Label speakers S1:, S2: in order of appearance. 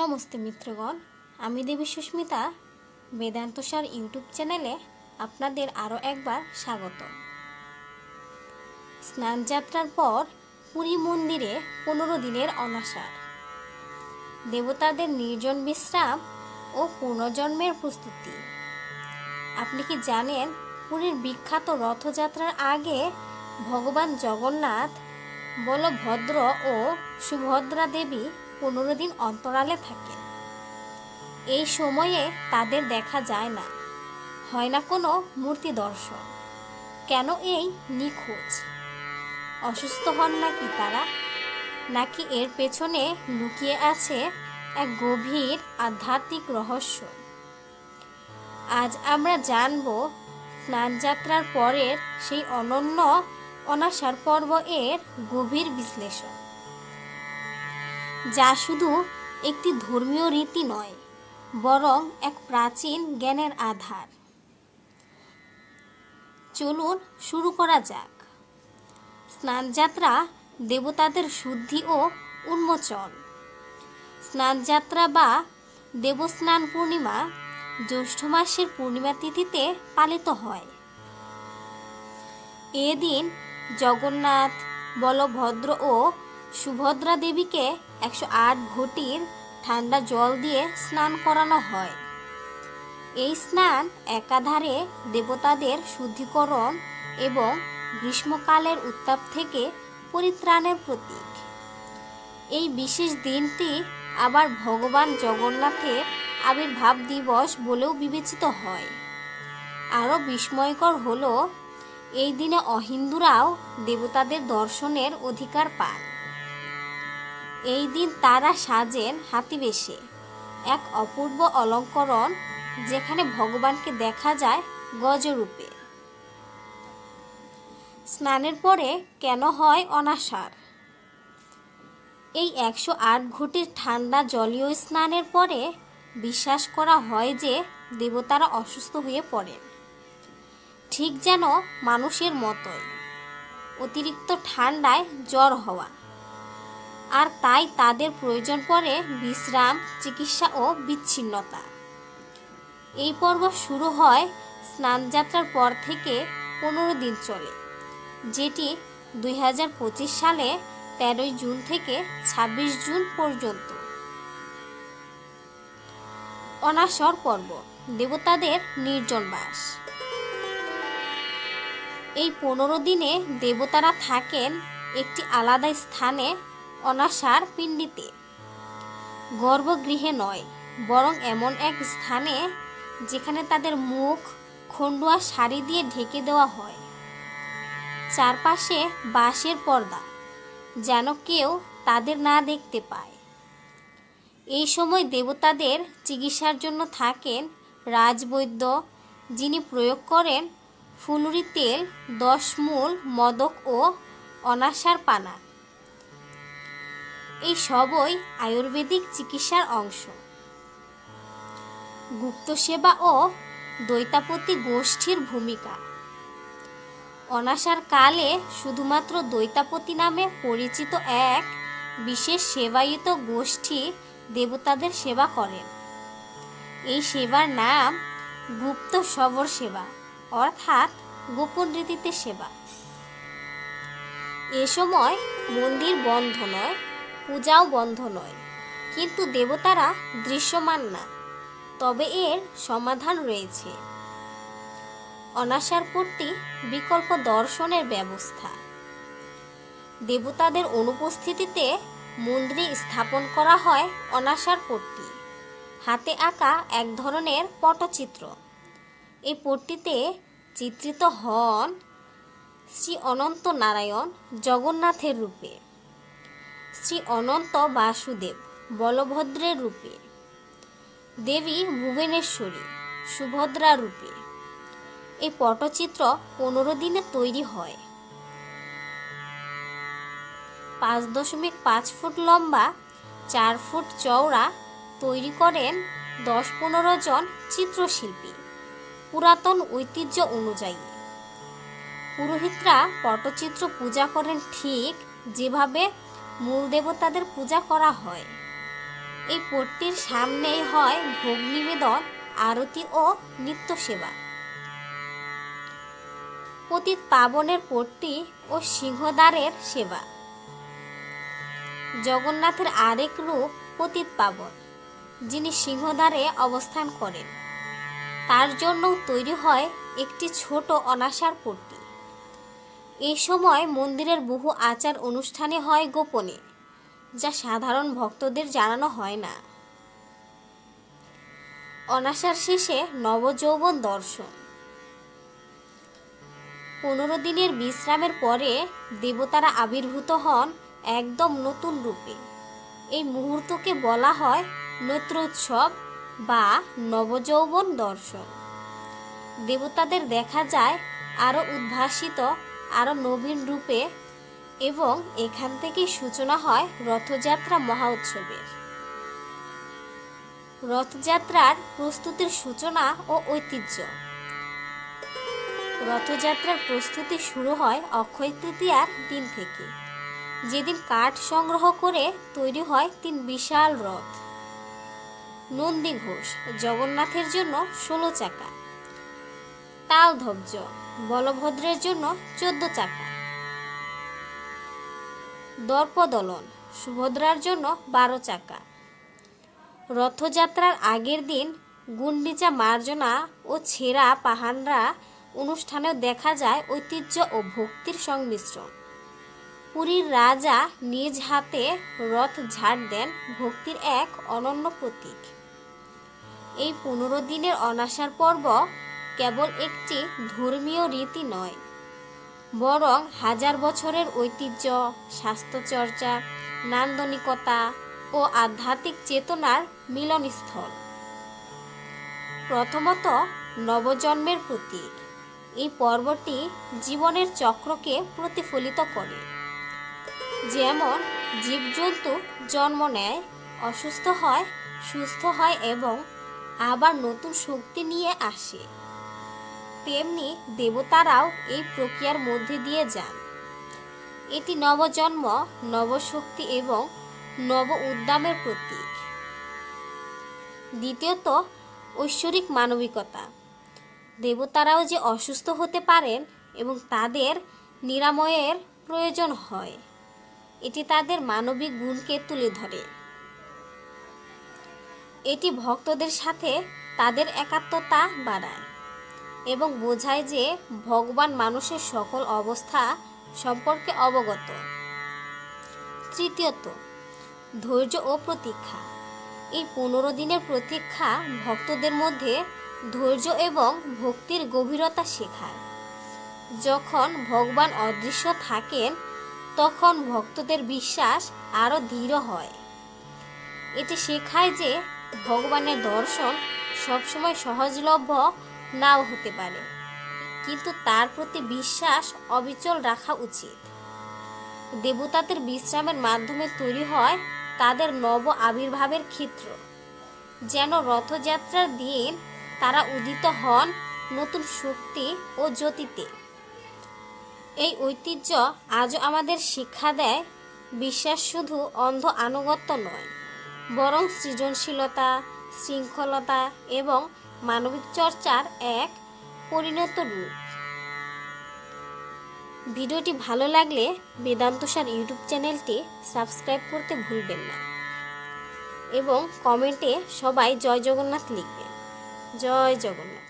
S1: নমস্তে মিত্রগণ, আমি দেবী Susmita, Vedanta sir YouTube চ্যানেলে আপনাদের আরও একবার স্বাগত। স্নানযাত্রার পর পুরী মন্দিরে পনেরো দিনের অনাসার। দেবতাদের নির্জন বিশ্রাম ও পুনর্জন্মের প্রস্তুতি। আপনি কি জানেন পুরীর বিখ্যাত রথযাত্রার আগে ভগবান জগন্নাথ, বলভদ্র ও সুভদ্রা দেবী পনেরো দিন অন্তরালে থাকে। এই সময়ে তাদের দেখা যায় না। হয় না কোনো মূর্তি দর্শন। কেন এই নিখোঁজ? অসুস্থ হন নাকি তারা? নাকি এর পেছনে লুকিয়ে আছে এক গভীর আধ্যাত্মিক রহস্য? আজ আমরা জানব স্নানযাত্রার পরের সেই অনন্য অনাসার পর্ব এর গভীর বিশ্লেষণ। যা শুধু একটি ধর্মীয় রীতি নয়, বরং এক প্রাচীন জ্ঞানের আধার। চলুন শুরু করা যাক। স্নানযাত্রা দেবতাদের শুদ্ধি ও উন্মোচন। স্নানযাত্রা বা দেবস্নান পূর্ণিমা জ্যৈষ্ঠ মাসের পূর্ণিমা তিথিতে পালিত হয়। এদিন জগন্নাথ, বলভদ্র ও সুভদ্রা দেবীকে একশো আট ঘটির ঠান্ডা জল দিয়ে স্নান করানো হয়। এই স্নান একাধারে দেবতাদের শুদ্ধিকরণ এবং গ্রীষ্মকালের উত্তাপ থেকে পরিত্রাণের প্রতীক। এই বিশেষ দিনটি আবার ভগবান জগন্নাথের আবির্ভাব দিবস বলেও বিবেচিত হয়। আরও বিস্ময়কর হল, এই দিনে অহিন্দুরাও দেবতাদের দর্শনের অধিকার পান। এই দিন তারা সাজেন হাতিবেশে। এক অপূর্ব অলঙ্করণ যেখানে ভগবানকে দেখা যায় গজরূপে। স্নানের পরে কেন হয় অনাসার? এই একশো আট ঘটির ঠান্ডা জলীয় স্নানের পরে বিশ্বাস করা হয় যে দেবতারা অসুস্থ হয়ে পড়েন। ঠিক যেন মানুষের মতোই। অতিরিক্ত ঠান্ডায় জ্বর হওয়া। আর তাই তাদের প্রয়োজন পড়ে বিশ্রাম, চিকিৎসা ও বিচ্ছিন্নতা। এই পর্ব শুরু হয় স্নানযাত্রার পর থেকে পনেরো দিন চলে, যেটি দুই হাজার পঁচিশ সালে তেরোই জুন থেকে ২৬ জুন পর্যন্ত। অনাসর পর্ব, দেবতাদের নির্জন বাস। এই পনেরো দিনে দেবতারা থাকেন একটি আলাদা স্থানে অনাসার পিণ্ডিতে। গর্ভগৃহে নয়, বরং এমন এক স্থানে যেখানে তাদের মুখ খন্ডুয়া শাড়ি দিয়ে ঢেকে দেওয়া হয়। চারপাশে বাঁশের পর্দা, যেন কেউ তাদের না দেখতে পায়। এই সময় দেবতাদের চিকিৎসার জন্য থাকেন রাজবৈদ্য, যিনি প্রয়োগ করেন ফুলুরি তেল, দশ মূল, মদক ও অনাসার পানা। এই সবই আয়ুর্বেদিক চিকিৎসার অংশ। গুপ্ত সেবা ও দৈতাপতি গোষ্ঠীর ভূমিকা। অনাসার কালে শুধুমাত্র দৈতাপতি নামে পরিচিত এক বিশেষ সেবায়িত গোষ্ঠী দেবতাদের সেবা করেন। এই সেবার নাম গুপ্ত শবর সেবা, অর্থাৎ গোপন রীতিতে সেবা। এ সময় মন্দির বন্ধ নয় পূজাও বন্ধ নয়। কিন্তু দেবতারা দৃশ্যমান না। তবে এর সমাধান রয়েছে। অনাসার পট্টি বিকল্প দর্শনের ব্যবস্থা। দেবতাদের অনুপস্থিতিতে মন্দিরে স্থাপন করা হয় অনাসার পট্টি। হাতে আঁকা এক ধরনের পটচিত্র। এই পট্টিতে চিত্রিত হন শ্রী অনন্ত নারায়ণ জগন্নাথের রূপে। শ্রী অনন্ত বাসুদেব বলভদ্রের রূপে। দেবী ভুবনেশ্বরী, সুভদ্রা রূপে। এই পটচিত্র পনেরো দিনে তৈরি হয়। পাঁচ দশমিক পাঁচ ফুট লম্বা, চার ফুট চওড়া তৈরি করেন দশ পনেরো জন চিত্রশিল্পী। পুরাতন ঐতিহ্য অনুযায়ী। পুরোহিতরা পটচিত্র পূজা করেন ঠিক যেভাবে মূল দেবতাদের পূজা করা হয়। এই পট্টির সামনেই হয় ভোগ নিবেদন, আরতি ও নিত্য সেবা পতিত পাবনের পট্টি ও সিংহদ্বারের সেবা। জগন্নাথের আরেক রূপ পতিত পাবন, যিনি সিংহদ্বারে অবস্থান করেন। তার জন্য তৈরি হয় একটি ছোট অনাসার পট্টি। এই সময় মন্দিরের বহু আচার অনুষ্ঠানে হয় গোপনে, যা সাধারণ ভক্তদের জানানো হয় না। অনাসার শেষে নবযৌবন দর্শন। পনেরো দিনের বিশ্রামের পরে দেবতারা আবির্ভূত হন একদম নতুন রূপে। এই মুহূর্তকে বলা হয় নৈত্রোৎসব বা নবযৌবন দর্শন। দেবতাদের দেখা যায় আরও উদ্ভাসিত আরও নবীন রূপে এবং এখান থেকেই সূচনা হয় রথযাত্রা মহা উৎসবের রথযাত্রার প্রস্তুতির সূচনা ও ঐতিহ্য। রথযাত্রার প্রস্তুতি শুরু হয় অক্ষয় তৃতীয়ার দিন থেকে। যেদিন কাঠ সংগ্রহ করে তৈরি হয় তিন বিশাল রথ। নন্দী ঘোষ, জগন্নাথের জন্য ষোলো চাকা। তালধ্বজ বলভদ্রের জন্য চোদ্দ চাকা। দর্পদলন, সুভদ্রার জন্য বারো চাকা। রথযাত্রার আগের দিন গুন্ডিচা মার্জনা ও ছেঁড়া পাহানরা অনুষ্ঠানেও দেখা যায় ঐতিহ্য ও ভক্তির সংমিশ্রণ। পুরীর রাজা নিজ হাতে রথ ঝাড় দেন ভক্তির এক অনন্য প্রতীক। এই পনেরো দিনের অনাসার পর্ব কেবল একটি ধর্মীয় রীতি নয়, বরং হাজার বছরের ঐতিহ্য, স্বাস্থ্যচর্চা, নান্দনিকতা ও আধ্যাত্মিক চেতনার মিলনস্থল। প্রথমত নবজন্মের প্রতীক। এই পর্বটি জীবনের চক্রকে প্রতিফলিত করে। যেমন, জীবজন্তু জন্ম নেয়, অসুস্থ হয়, সুস্থ হয় এবং আবার নতুন শক্তি নিয়ে আসে। তেমনি দেবতারাও এই প্রক্রিয়ার মধ্যে দিয়ে যান। এটি নবজন্ম, নবশক্তি এবং নব উদ্দামের প্রতীক। দ্বিতীয়ত, ঐশ্বরিক মানবিকতা। দেবতারাও যে অসুস্থ হতে পারেন এবং তাদের নিরাময়ের প্রয়োজন হয়, এটি তাদের মানবিক গুণকে তুলে ধরে। এটি ভক্তদের সাথে তাদের একাত্মতা বাড়ায়। এবং বোঝায় যে ভগবান মানুষের সকল অবস্থা সম্পর্কে অবগত। তৃতীয়ত, ধৈর্য ও প্রতীক্ষা। এই পনেরো দিনের প্রতীক্ষা ভক্তদের মধ্যে ধৈর্য এবং ভক্তির গভীরতা শেখায়। যখন ভগবান অদৃশ্য থাকেন, তখন ভক্তদের বিশ্বাস আরও দৃঢ় হয়। এটি শেখায় যে ভগবানের দর্শন সবসময় সহজলভ্য নাও হতে পারে। কিন্তু তার প্রতি বিশ্বাস অবিচল রাখা উচিত। দেবতাদের বিশ্রামের মাধ্যমে তৈরি হয় তাদের নব আবির্ভাবের ক্ষেত্র। যেন রথযাত্রার দিন তারা উদিত হন নতুন শক্তি ও জ্যোতিতে। এই ঐতিহ্য আজও আমাদের শিক্ষা দেয়, বিশ্বাস শুধু অন্ধ আনুগত্য নয়, বরং সৃজনশীলতা, শৃঙ্খলতা এবং মানবিক চর্চার এক পরিণত রূপ। ভিডিওটি ভালো লাগলে বেদান্ত সার ইউটিউব চ্যানেলটি সাবস্ক্রাইব করতে ভুলবেন না। এবং কমেন্টে সবাই জয় জগন্নাথ লিখবেন। জয় জগন্নাথ।